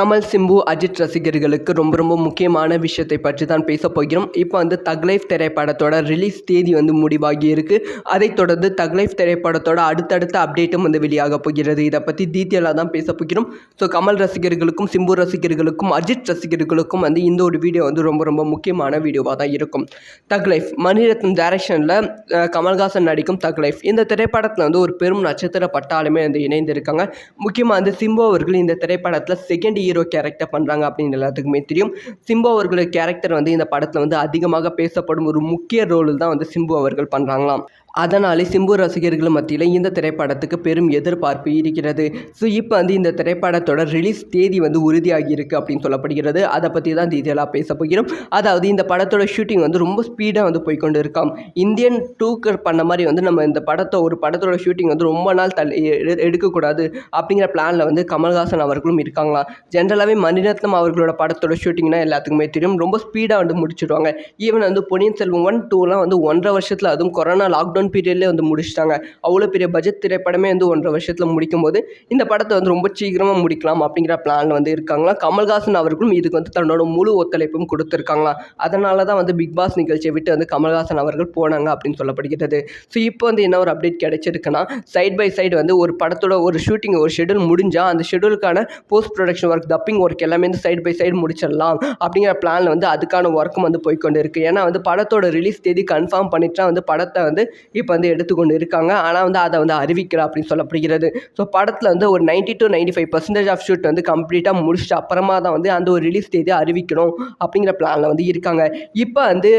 கமல் சிம்பு அஜித் ரசிகர்களுக்கு ரொம்ப ரொம்ப முக்கியமான விஷயத்தை பற்றி தான் பேச போகிறோம். இப்போ வந்து தக்லைஃப் திரைப்படத்தோட ரிலீஸ் தேதி வந்து முடிவாகி இருக்கு. அதைத் தொடர்ந்து தக்லைஃப் திரைப்படத்தோட அடுத்தடுத்த அப்டேட்டும் வந்து வெளியாக போகிறது. இதை பற்றி டீட்டெயிலாக தான் பேச போகிறோம். ஸோ கமல் ரசிகர்களுக்கும் சிம்பு ரசிகர்களுக்கும் அஜித் ரசிகர்களுக்கும் வந்து இந்த ஒரு வீடியோ வந்து ரொம்ப ரொம்ப முக்கியமான வீடியோவாக தான் இருக்கும். தக்லைஃப் மணிரத்னம் டைரக்ஷனில் கமல்ஹாசன் நடிக்கும் தக் லைஃப். இந்த திரைப்படத்தில் வந்து ஒரு பெரும் நட்சத்திர பட்டாலுமே வந்து இணைந்திருக்காங்க. முக்கியமாக வந்து சிம்பு அவர்கள் இந்த திரைப்படத்தில் செகண்ட் ஹீரோ கேரக்டர் பண்ணுறாங்க அப்படின்னு எல்லாத்துக்குமே தெரியும். சிம்பு அவர்களோட கேரக்டர் வந்து இந்த படத்தில் வந்து அதிகமாக பேசப்படும் ஒரு முக்கிய ரோலில் தான் வந்து சிம்பு அவர்கள் பண்ணுறாங்களாம் அதனாலே சிம்பு ரசிகர்கள் மத்தியில் இந்த திரைப்படத்துக்கு பெரும் எதிர்பார்ப்பு இருக்கிறது. ஸோ இப்போ வந்து இந்த திரைப்படத்தோட ரிலீஸ் தேதி வந்து உறுதியாகியிருக்கு அப்படின்னு சொல்லப்படுகிறது. அதை பற்றி தான் டீட்டெயிலாக பேச போகிறோம். அதாவது இந்த படத்தோட ஷூட்டிங் வந்து ரொம்ப ஸ்பீடாக வந்து போய்க்கொண்டு இருக்காம் இந்தியன் டூக்கு பண்ண மாதிரி வந்து நம்ம இந்த படத்தை ஒரு படத்தோட ஷூட்டிங் வந்து ரொம்ப நாள் தள்ளி எடுக்கக்கூடாது அப்படிங்கிற பிளானில் வந்து கமல்ஹாசன் அவர்களும் இருக்காங்களாம். ஜென்ரலாகவே மணிரத்னம் அவர்களோட படத்தோட ஷூட்டிங்னா எல்லாத்துக்குமே தெரியும். ரொம்ப ஸ்பீடாக வந்து முடிச்சிடுவாங்க ஈவன் வந்து பொன்னியின் செல்வம் ஒன் டூலாம் வந்து ஒன்றரை வருஷத்தில் அதுவும் கொரோனா லாக்டவுன் பீரியட்லேயே வந்து முடிச்சிட்டாங்க. அவ்வளோ பெரிய பட்ஜெட் திரைப்படமே வந்து ஒன்றரை வருஷத்தில் முடிக்கும் போது இந்த படத்தை வந்து ரொம்ப சீக்கிரமாக முடிக்கலாம் அப்படிங்கிற பிளான் வந்து இருக்காங்களாம் கமல்ஹாசன் அவர்களும் இதுக்கு வந்து தன்னோட முழு ஒத்துழைப்பும் கொடுத்துருக்காங்களா? அதனால தான் வந்து பிக் பாஸ் நிகழ்ச்சியை விட்டு வந்து கமல்ஹாசன் அவர்கள் போனாங்க அப்படின்னு சொல்லப்படுகிறது. ஸோ இப்போ வந்து என்ன ஒரு அப்டேட் கிடைச்சிருக்குன்னா சைட் பை சைடு வந்து ஒரு படத்தோட ஒரு ஷூட்டிங் ஒரு ஷெடியூல் முடிஞ்சால் அந்த ஷெடியூலுக்கான post production work dubbing work எல்லாமே வந்து சைடு பை சைடு முடிச்சிடலாம் அப்படிங்கிற பிளானில் வந்து அதுக்கான ஒர்க்கும் வந்து போய்க்கொண்டு இருக்குது ஏன்னா வந்து படத்தோட ரிலீஸ் தேதி கன்ஃபார்ம் பண்ணிட்டா வந்து படத்தை வந்து இப்போ வந்து எடுத்துக்கொண்டு இருக்காங்க. ஆனால் வந்து அதை வந்து அறிவிக்கிறா அப்படின்னு சொல்லப்படுகிறது. ஸோ படத்தில் வந்து ஒரு 90 to ninety five percentage of shoot வந்து கம்ப்ளீட்டாக முடிச்சுட்டு அப்புறமா தான் வந்து அந்த ஒரு ரிலீஸ் தேதி அறிவிக்கணும் அப்படிங்கிற பிளானில் வந்து இருக்காங்க. இப்போ வந்து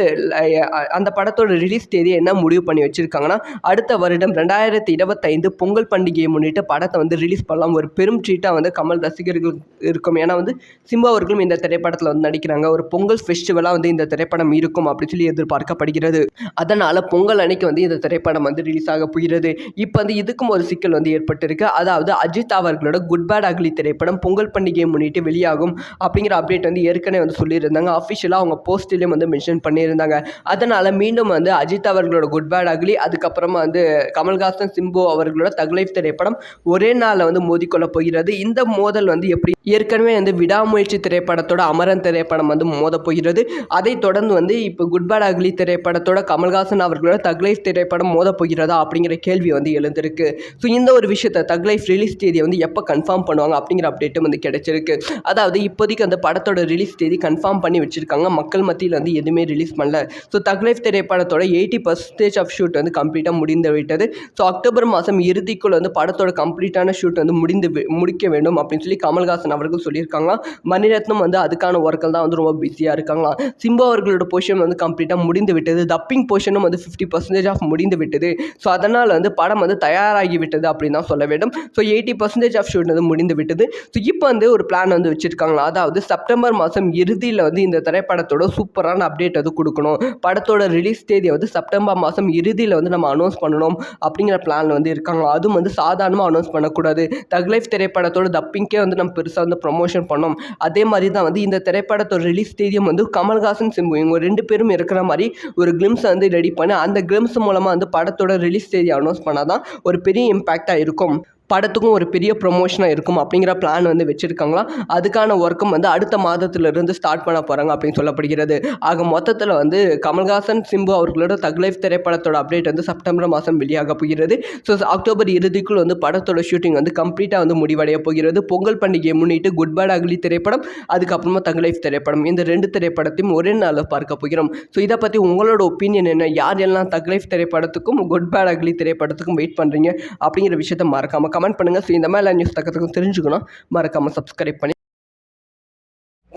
அந்த படத்தோட ரிலீஸ் தேதி என்ன முடிவு பண்ணி வச்சுருக்காங்கன்னா அடுத்த வருடம் ரெண்டாயிரத்தி இருபத்தைந்து பொங்கல் பண்டிகையை முன்னிட்டு படத்தை வந்து ரிலீஸ் பண்ணலாம். ஒரு பெரும் ட்ரீட்டாக வந்து கமல் ரசிகர்கள் இருக்கும். ஏன்னா வந்து சிம்பா அவர்களும் இந்த திரைப்படத்தில் வந்து நடிக்கிறாங்க. ஒரு பொங்கல் ஃபெஸ்டிவலாக வந்து இந்த திரைப்படம் இருக்கும் அப்படின்னு சொல்லி எதிர்பார்க்கப்படுகிறது. அதனால் பொங்கல் அன்னைக்கு வந்து இந்த திரைப்படம் வந்து ரிலீஸ் ஆக போகிறது. இப்போ வந்து இதுக்கும் ஒரு சிக்கல் வந்து ஏற்பட்டிருக்கு. அதாவது அஜித் அவர்களோட குட் பேட் அக்லி திரைப்படம் பொங்கல் பண்டிகையை முன்னிட்டு வெளியாகும் அப்படிங்கிற அப்டேட் வந்து ஏற்கனவே வந்து சொல்லியிருந்தாங்க. அஃபிஷியலாக அவங்க போஸ்ட்லேயும் வந்து மென்ஷன் பண்ணியிருந்தாங்க. அதனால் மீண்டும் வந்து அஜித் அவர்களோட குட் பேட் அக்லி அதுக்கப்புறமா வந்து கமல்ஹாசன் சிம்பு அவர்களோட தக்லைஃப் திரைப்படம் ஒரே நாளில் வந்து மோதிக்கொள்ள போகிறது. இந்த மோதல் வந்து எப்படி ஏற்கனவே வந்து விடாமுயற்சி திரைப்படத்தோட அமரன் திரைப்படம் வந்து மோத போகிறது. அதைத் தொடர்ந்து வந்து இப்போ குட் பேட் அக்லி திரைப்படத்தோட கமல்ஹாசன் அவர்களோட தக்லைஃப் திரைப்படம் மோத போகிறதா அப்படிங்கிற கேள்வி வந்து எழுந்திருக்கு. ஸோ இந்த ஒரு விஷயத்தை தக்லைஃப் ரிலீஸ் தேதியை வந்து எப்போ கன்ஃபார்ம் பண்ணுவாங்க அப்படிங்கிற அப்டேட்டும் வந்து கிடைச்சிருக்கு. அதாவது இப்போதைக்கு அந்த படத்தோட ரிலீஸ் தேதி கன்ஃபார்ம் பண்ணி வச்சிருக்காங்க. மக்கள் மத்தியில் வந்து எதுவுமே ரிலீஸ் பண்ணல. ஸோ தக்லைஃப் திரைப்படத்தோட எயிட்டி பர்சன்டேஜ் ஆஃப் ஷூட் வந்து கம்ப்ளீட்டாக முடிந்து விட்டது. ஸோ அக்டோபர் மாதம் இறுதிக்குள் வந்து படத்தோட கம்ப்ளீட்டான ஷூட் வந்து முடிந்து முடிக்க வேண்டும் அப்படின்னு சொல்லி கமல்ஹாசன் அவர்கள் சொல்லியிருக்காங்களாம் மணிரத்னம் வந்து அதுக்கான ஒர்க்கில் தான் வந்து ரொம்ப பிஸியாக இருக்காங்களாம் சிம்பு அவர்களோட போர்ஷன் வந்து கம்ப்ளீட்டாக முடிந்து விட்டது. டப்பிங் போர்ஷனும் வந்து ஃபிஃப்டி பர்சன்டேஜ் ஆஃப் முடிந்து விட்டது. ஸோ அதனால் வந்து படம் வந்து தயாராகி விட்டது அப்படின்னு தான் சொல்ல வேண்டும். So eighty percentage of shoot வந்து முடிந்து விட்டது. ஸோ இப்போ வந்து ஒரு பிளான் வந்து வச்சுருக்காங்களா? அதாவது செப்டம்பர் மாதம் இறுதியில் வந்து இந்த திரைப்படத்தோட சூப்பரான அப்டேட் வந்து கொடுக்கணும். படத்தோட ரிலீஸ் தேதியை வந்து செப்டம்பர் மாதம் இறுதியில் வந்து நம்ம அனௌன்ஸ் பண்ணணும் அப்படிங்கிற பிளான் வந்து இருக்காங்களா அதுவும் வந்து சாதாரணமாக அனௌன்ஸ் பண்ணக்கூடாது. தக்லைஃப் திரைப்படத்தோட டப்பிங்கே வந்து நம்ம பெருசாக வந்து ப்ரொமோஷன் பண்ணோம். அதே மாதிரி தான் வந்து இந்த திரைப்படத்தோட ரிலீஸ் தேதியும் வந்து கமல்ஹாசன் சிம்பு இவங்க ரெண்டு பேரும் இருக்கிற மாதிரி ஒரு கிளிம்ஸ் வந்து ரெடி பண்ணி அந்த கிளிம்ஸ் மூலமாக வந்து படத்தோட ரிலீஸ் தேதி அனௌன்ஸ் பண்ணால் தான் ஒரு பெரிய இம்பேக்டாக இருக்கும். படத்துக்கும் ஒரு பெரிய ப்ரொமோஷனாக இருக்கும் அப்படிங்கிற பிளான் வந்து வச்சுருக்காங்களா? அதுக்கான ஒர்க்கும் வந்து அடுத்த மாதத்திலிருந்து ஸ்டார்ட் பண்ண போகிறாங்க அப்படின்னு சொல்லப்படுகிறது. ஆக மொத்தத்தில் வந்து கமல்ஹாசன் சிம்பு அவர்களோட தக்லைஃப் திரைப்படத்தோட அப்டேட் வந்து செப்டம்பர் மாதம் வெளியாக போகிறது. ஸோ அக்டோபர் இறுதிக்குள் வந்து படத்தோட ஷூட்டிங் வந்து கம்ப்ளீட்டாக வந்து முடிவடைய போகிறது. பொங்கல் பண்டிகையை முன்னிட்டு குட் பேட் அக்லி திரைப்படம் அதுக்கப்புறமா தக்லைஃப் திரைப்படம். இந்த ரெண்டு திரைப்படத்தையும் ஒரே நாளில் பார்க்க போகிறோம். ஸோ இதை பற்றி உங்களோட ஒப்பீனியன் என்ன? யார் எல்லாம் தக்லைஃப் திரைப்படத்துக்கும் குட் பேட் அக்லி திரைப்படத்துக்கும் வெயிட் பண்ணுறீங்க அப்படிங்கிற விஷயத்த மறக்காமல் கமெண்ட் பண்ணுங்கள் ஸோ இந்த மாதிரி நியூஸ் தக்கத்துக்கும் தெரிஞ்சுக்கணும். மறக்காமல் சப்ஸ்கிரைப் பண்ணி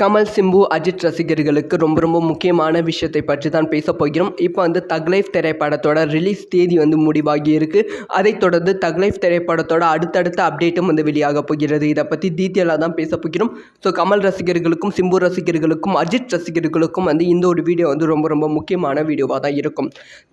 கமல் சிம்பு அஜித் ரசிகர்களுக்கு ரொம்ப ரொம்ப முக்கியமான விஷயத்தை பற்றி தான் பேச போகிறோம். இப்போ வந்து தக்லைஃப் திரைப்படத்தோட ரிலீஸ் தேதி வந்து முடிவாகி இருக்கு. அதைத் தொடர்ந்து தக்லைஃப் திரைப்படத்தோட அடுத்தடுத்த அப்டேட்டும் வந்து வெளியாக போகிறது. இதை பற்றி டீட்டெயிலாக தான் பேச போகிறோம். ஸோ கமல் ரசிகர்களுக்கும் சிம்பு ரசிகர்களுக்கும் அஜித் ரசிகர்களுக்கும் வந்து இந்த ஒரு வீடியோ வந்து ரொம்ப ரொம்ப முக்கியமான வீடியோவாக தான் இருக்கும்.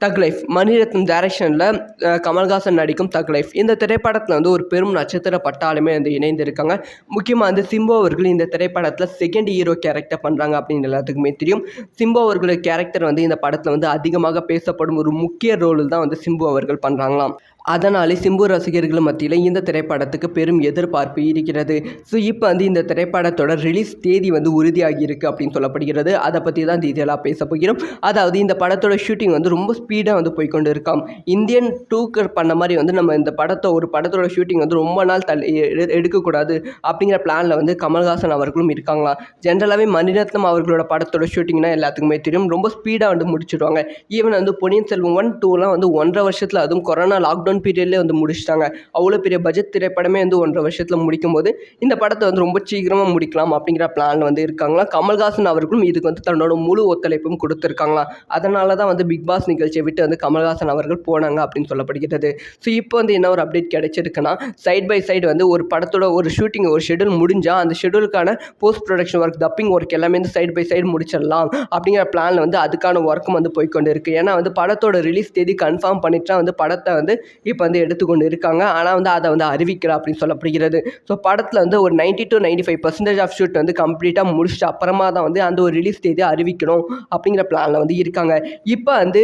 தக்லைஃப் மணிரத்னம் டைரக்ஷனில் கமல்ஹாசன் நடிக்கும் தக்லைஃப் இந்த திரைப்படத்தில் வந்து ஒரு பெரும் நட்சத்திர பட்டாலுமே வந்து இணைந்திருக்காங்க. முக்கியமாக வந்து சிம்பு அவர்கள் இந்த திரைப்படத்தில் செகண்ட் ஹீரோ கேரக்டர் பண்ணுறாங்க அப்படின்னு எல்லாத்துக்குமே தெரியும். சிம்பு அவர்களோட கேரக்டர் வந்து இந்த படத்தில் வந்து அதிகமாக பேசப்படும் ஒரு முக்கிய ரோலில் தான் வந்து சிம்பு அவர்கள் பண்ணுறாங்களாம் அதனாலே சிம்பு ரசிகர்கள் மத்தியில் இந்த திரைப்படத்துக்கு பெரும் எதிர்பார்ப்பு இருக்கிறது. ஸோ இப்போ வந்து இந்த திரைப்படத்தோட ரிலீஸ் தேதி வந்து உறுதியாகியிருக்கு அப்படின்னு சொல்லப்படுகிறது. அதை பற்றி தான் டீட்டெயிலாக பேச போகிறோம். அதாவது இந்த படத்தோட ஷூட்டிங் வந்து ரொம்ப ஸ்பீடாக வந்து போய்க்கொண்டு இருக்காம் இந்தியன் டூக்கு பண்ண மாதிரி வந்து நம்ம இந்த படத்தை ஒரு படத்தோட ஷூட்டிங் வந்து ரொம்ப நாள் தள்ளி எடுக்கக்கூடாது அப்படிங்கிற பிளானில் வந்து கமல்ஹாசன் அவர்களும் இருக்காங்களாம். ஜென்ரலாகவே மணிரத்னம் அவர்களோட படத்தோட ஷூட்டிங்னா எல்லாத்துக்குமே தெரியும். ரொம்ப ஸ்பீடாக வந்து முடிச்சிடுவாங்க ஈவன் வந்து பொன்னியின் செல்வம் ஒன் டூலாம் வந்து ஒன்றரை வருஷத்தில் அதுவும் கொரோனா லாக்டவுன் பீரியட்லேயே வந்து முடிச்சிட்டாங்க. அவ்வளோ பெரிய பட்ஜெட் திரைப்படமே வந்து ஒன்றரை வருஷத்தில் முடிக்கும் போது இந்த படத்தை வந்து ரொம்ப சீக்கிரமாக முடிக்கலாம் அப்படிங்கிற பிளான் வந்து இருக்காங்களாம் கமல்ஹாசன் அவர்களும் இதுக்கு வந்து தன்னோட முழு ஒத்துழைப்பும் கொடுத்துருக்காங்களாம் அதனால தான் வந்து பிக் பாஸ் நிகழ்ச்சியை விட்டு வந்து கமல்ஹாசன் அவர்கள் போனாங்க அப்படின்னு சொல்லப்படுகிறது. ஸோ இப்போ வந்து என்ன ஒரு அப்டேட் கிடைச்சிருக்குன்னா சைட் பை சைடு வந்து ஒரு படத்தோட ஒரு ஷூட்டிங் ஒரு ஷெடியூல் முடிஞ்சால் அந்த ஷெடியூலுக்கான post production work dubbing work எல்லாமே வந்து சைடு பை சைடு முடிச்சிடலாம் அப்படிங்கிற பிளானில் வந்து அதுக்கான ஒர்க்கும் வந்து போய்க்கொண்டு இருக்குது ஏன்னா வந்து படத்தோட ரிலீஸ் தேதி கன்ஃபார்ம் பண்ணிட்டா வந்து படத்தை வந்து இப்போ வந்து எடுத்துக்கொண்டு இருக்காங்க. ஆனால் வந்து அதை வந்து அறிவிக்கிறா அப்படின்னு சொல்லப்படுகிறது. ஸோ படத்தில் வந்து ஒரு 90 to ninety five percentage of shoot வந்து கம்ப்ளீட்டாக முடிச்சுட்டு அப்புறமா தான் வந்து அந்த ஒரு ரிலீஸ் தேதி அறிவிக்கணும் அப்படிங்கிற பிளானில் வந்து இருக்காங்க. இப்போ வந்து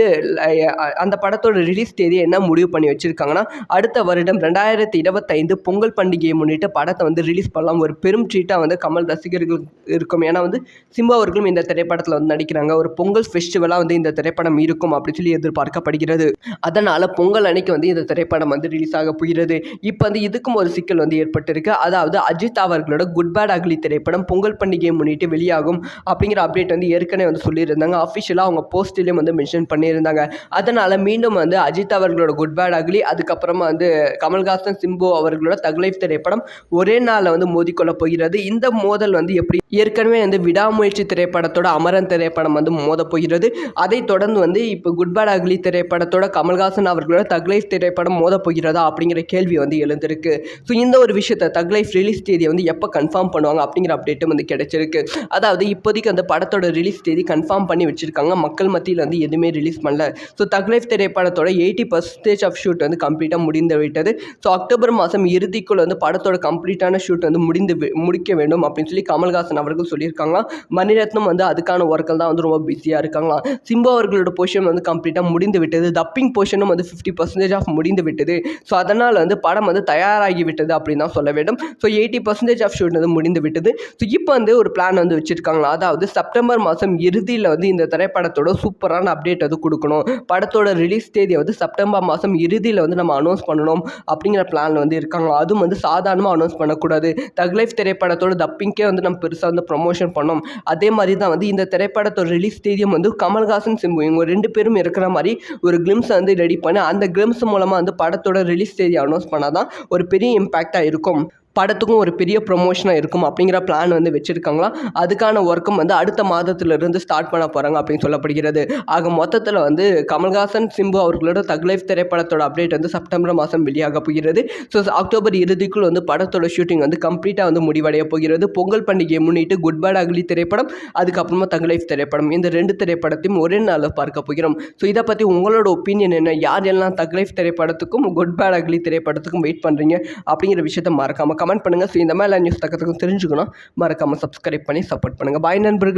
அந்த படத்தோட ரிலீஸ் தேதி என்ன முடிவு பண்ணி வச்சுருக்காங்கன்னா அடுத்த வருடம் ரெண்டாயிரத்தி இருபத்தைந்து பொங்கல் பண்டிகையை முன்னிட்டு படத்தை வந்து ரிலீஸ் பண்ணலாம். ஒரு பெரும் ட்ரீட்டாக வந்து கமல் ரசிகர்கள் இருக்கும். ஏன்னா வந்து சிம்பு அவர்களும் இந்த திரைப்படத்தில் வந்து நடிக்கிறாங்க. ஒரு பொங்கல் ஃபெஸ்டிவலாக வந்து இந்த திரைப்படம் இருக்கும் அப்படின்னு சொல்லி எதிர்பார்க்கப்படுகிறது. அதனால் பொங்கல் அன்னைக்கு வந்து இந்த திரைப்படம் வந்து ரிலீஸ் ஆக போகிறது. இப்போ வந்து இதுக்கும் ஒரு சிக்கல் வந்து ஏற்பட்டிருக்கு. அதாவது அஜித் அவர்களோட குட் பேட் அக்லி திரைப்படம் பொங்கல் பண்டிகையை முன்னிட்டு வெளியாகும் அப்படிங்கிற அப்டேட் வந்து ஏற்கனவே வந்து சொல்லியிருந்தாங்க. அஃபிஷியலாக அவங்க போஸ்ட்லேயும் வந்து மென்ஷன் பண்ணியிருந்தாங்க. அதனால் மீண்டும் வந்து அஜித் அவர்களோட குட் பேட் அக்லி அதுக்கப்புறமா வந்து கமல்ஹாசன் சிம்பு அவர்களோட தக்லைஃப் திரைப்படம் ஒரே நாளில் வந்து மோதிக்கொள்ள போகிறது. இந்த மோதல் வந்து எப்படி ஏற்கனவே வந்து விடாமுயற்சி திரைப்படத்தோட அமரன் திரைப்படம் வந்து மோத போகிறது. அதைத் தொடர்ந்து வந்து இப்போ குட் பேட் அக்லி திரைப்படத்தோட கமல்ஹாசன் அவர்களோட தக்லைஃப் திரைப்படம் மோத போகிறதா அப்படிங்கிற கேள்வி வந்து எழுந்திருக்கு. ஸோ இந்த ஒரு விஷயத்தை தக்லைஃப் ரிலீஸ் தேதியை வந்து எப்போ கன்ஃபார்ம் பண்ணுவாங்க அப்படிங்கிற அப்டேட்டும் வந்து கிடைச்சிருக்கு. அதாவது இப்போதைக்கு அந்த படத்தோட ரிலீஸ் தேதி கன்ஃபார்ம் பண்ணி வச்சிருக்காங்க. மக்கள் மத்தியில் வந்து எதுவுமே ரிலீஸ் பண்ணல. ஸோ தக்லைஃப் திரைப்படத்தோட எயிட்டி பர்சன்டேஜ் ஆஃப் ஷூட் வந்து கம்ப்ளீட்டாக முடிந்து விட்டது. ஸோ அக்டோபர் மாதம் இறுதிக்குள் வந்து படத்தோட கம்ப்ளீட்டான ஷூட் வந்து முடிந்து முடிக்க வேண்டும் அப்படின்னு சொல்லி கமல்ஹாசன் அவர்கள் சொல்லியிருக்காங்களாம் மணிரத்னம் வந்து அதுக்கான ஒர்க்கில் தான் வந்து ரொம்ப பிஸியாக இருக்காங்களாம் சிம்பு அவர்களோட போர்ஷன் வந்து கம்ப்ளீட்டாக முடிந்து விட்டது. டப்பிங் போர்ஷனும் வந்து ஃபிஃப்டி பர்சன்டேஜ் ஆஃப் முடிந்து விட்டது. ஸோ அதனால் வந்து படம் வந்து தயாராகி விட்டது அப்படின்னு தான் சொல்ல வேண்டும். So eighty percentage of shoot வந்து முடிந்து விட்டது. ஸோ இப்போ வந்து ஒரு பிளான் வந்து வச்சுருக்காங்களா அதாவது செப்டம்பர் மாதம் இறுதியில் வந்து இந்த திரைப்படத்தோட சூப்பரான அப்டேட் வந்து கொடுக்கணும். படத்தோட ரிலீஸ் தேதியை வந்து செப்டம்பர் மாதம் இறுதியில் வந்து நம்ம அனௌன்ஸ் பண்ணணும் அப்படிங்கிற பிளான் வந்து இருக்காங்களா அதுவும் வந்து சாதாரணமாக அனௌன்ஸ் பண்ணக்கூடாது. தக்லைஃப் திரைப்படத்தோட டப்பிங்கே வந்து நம்ம பெருசாக வந்து ப்ரொமோஷன் பண்ணோம். அதே மாதிரி தான் வந்து இந்த திரைப்படத்தோட ரிலீஸ் தேதியும் வந்து கமல்ஹாசன் சிம்பு இவங்க ரெண்டு பேரும் இருக்கிற மாதிரி ஒரு கிளிம்ஸை வந்து ரெடி பண்ணி அந்த கிளிம்ஸ் மூலமாக வந்து படத்தோட ரிலீஸ் தேதி அனௌன்ஸ் பண்ணால் தான் ஒரு பெரிய இம்பேக்டாக இருக்கும். படத்துக்கும் ஒரு பெரிய ப்ரொமோஷனாக இருக்கும் அப்படிங்கிற பிளான் வந்து வச்சுருக்காங்களா? அதுக்கான ஒர்க்கும் வந்து அடுத்த மாதத்துலேருந்து ஸ்டார்ட் பண்ண போகிறாங்க அப்படின்னு சொல்லப்படுகிறது. ஆக மொத்தத்தில் வந்து கமல்ஹாசன் சிம்பு அவர்களோட தக்லைஃப் திரைப்படத்தோட அப்டேட் வந்து செப்டம்பர் மாதம் வெளியாக போகிறது. ஸோ அக்டோபர் இறுதிக்குள் வந்து படத்தோட ஷூட்டிங் வந்து கம்ப்ளீட்டாக வந்து முடிவடைய போகிறது. பொங்கல் பண்டிகையை முன்னிட்டு குட் பேட் அக்லி திரைப்படம் அதுக்கப்புறமா தக்லைஃப் திரைப்படம். இந்த ரெண்டு திரைப்படத்தையும் ஒரே நாளில் பார்க்க போகிறோம். ஸோ இதை பற்றி உங்களோட ஒப்பீனியன் என்ன? யார் எல்லாம் தக்லைஃப் திரைப்படத்துக்கும் குட் பேட் அக்லி திரைப்படத்துக்கும் வெயிட் பண்ணுறீங்க அப்படிங்கிற விஷயத்த மறக்காமல் கமெண்ட் பண்ணுங்கள் ஸோ இந்த மாதிரி நியூஸ் தக்கத்துக்கும் தெரிஞ்சுக்கணும். மறக்காமல் சப்ஸ்கிரைப் பண்ணி சப்போர்ட் பண்ணுங்கள் பாய் நண்பர்களே.